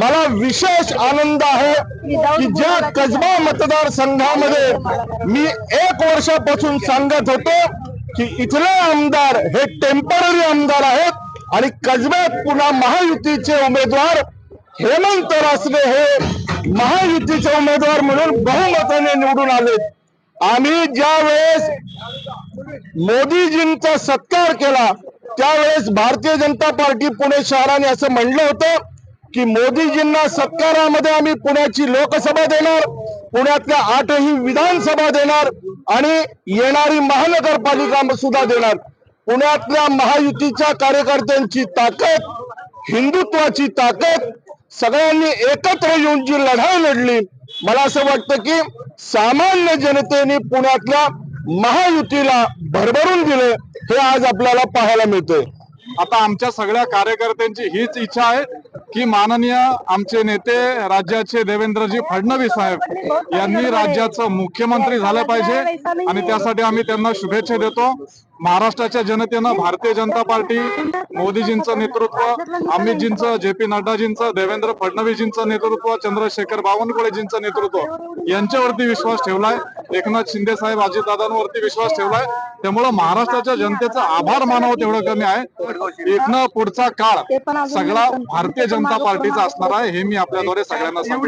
मला विशेष आनंद आहे की ज्या कसबा मतदारसंघामध्ये मी एक वर्षापासून सांगत होतो की इथले आमदार हे टेंपररी आमदार आहेत आणि कसब्यात पुन्हा महायुतीचे उमेदवार हेमंत रासने हे महायुतीचे उमेदवार म्हणून बहुमताने निवडून आले. आम्ही ज्या वेळेस मोदीजींचा सत्कार केला त्यावेळेस भारतीय जनता पार्टी पुणे शहराने असं म्हणलं होतं की मोदीजींना सत्कारामध्ये आम्ही पुण्याची लोकसभा देणार पुण्यातल्या आठही विधानसभा देणार आणि येणारी महानगरपालिका सुद्धा देणार. पुण्यातल्या महायुतीच्या कार्यकर्त्यांची ताकद हिंदुत्वाची ताकद सगळ्यांनी एकत्र येऊन जी लढाई लढली मला असं वाटतं की सामान्य जनतेने पुण्यातल्या महायुतीला भरभरून दिले हे आज आपल्याला पाहायला मिळतंय. आता आमच्या सगळ्या कार्यकर्त्यांची हीच इच्छा आहे की माननीय आमचे नेते राज्याचे देवेंद्रजी फडणवीस साहेब यांनी राज्याचं मुख्यमंत्री झालं पाहिजे आणि त्यासाठी आम्ही त्यांना शुभेच्छा देतो. महाराष्ट्राच्या जनतेनं भारतीय जनता पार्टी मोदीजींचं नेतृत्व अमितजींचं जे पी नड्डाजींचं देवेंद्र फडणवीसजींचं नेतृत्व चंद्रशेखर बावनकुळेजींचं नेतृत्व यांच्यावरती विश्वास ठेवलाय. एकनाथ शिंदे साहेब अजितदादांवरती विश्वास ठेवलाय. त्यामुळं महाराष्ट्राच्या जनतेचा आभार मानावं तेवढं कमी आहे इथनं पुढचा काळ सगळा भारतीय जनता पार्टीचा असणार आहे हे मी आपल्याद्वारे सगळ्यांना सांगू.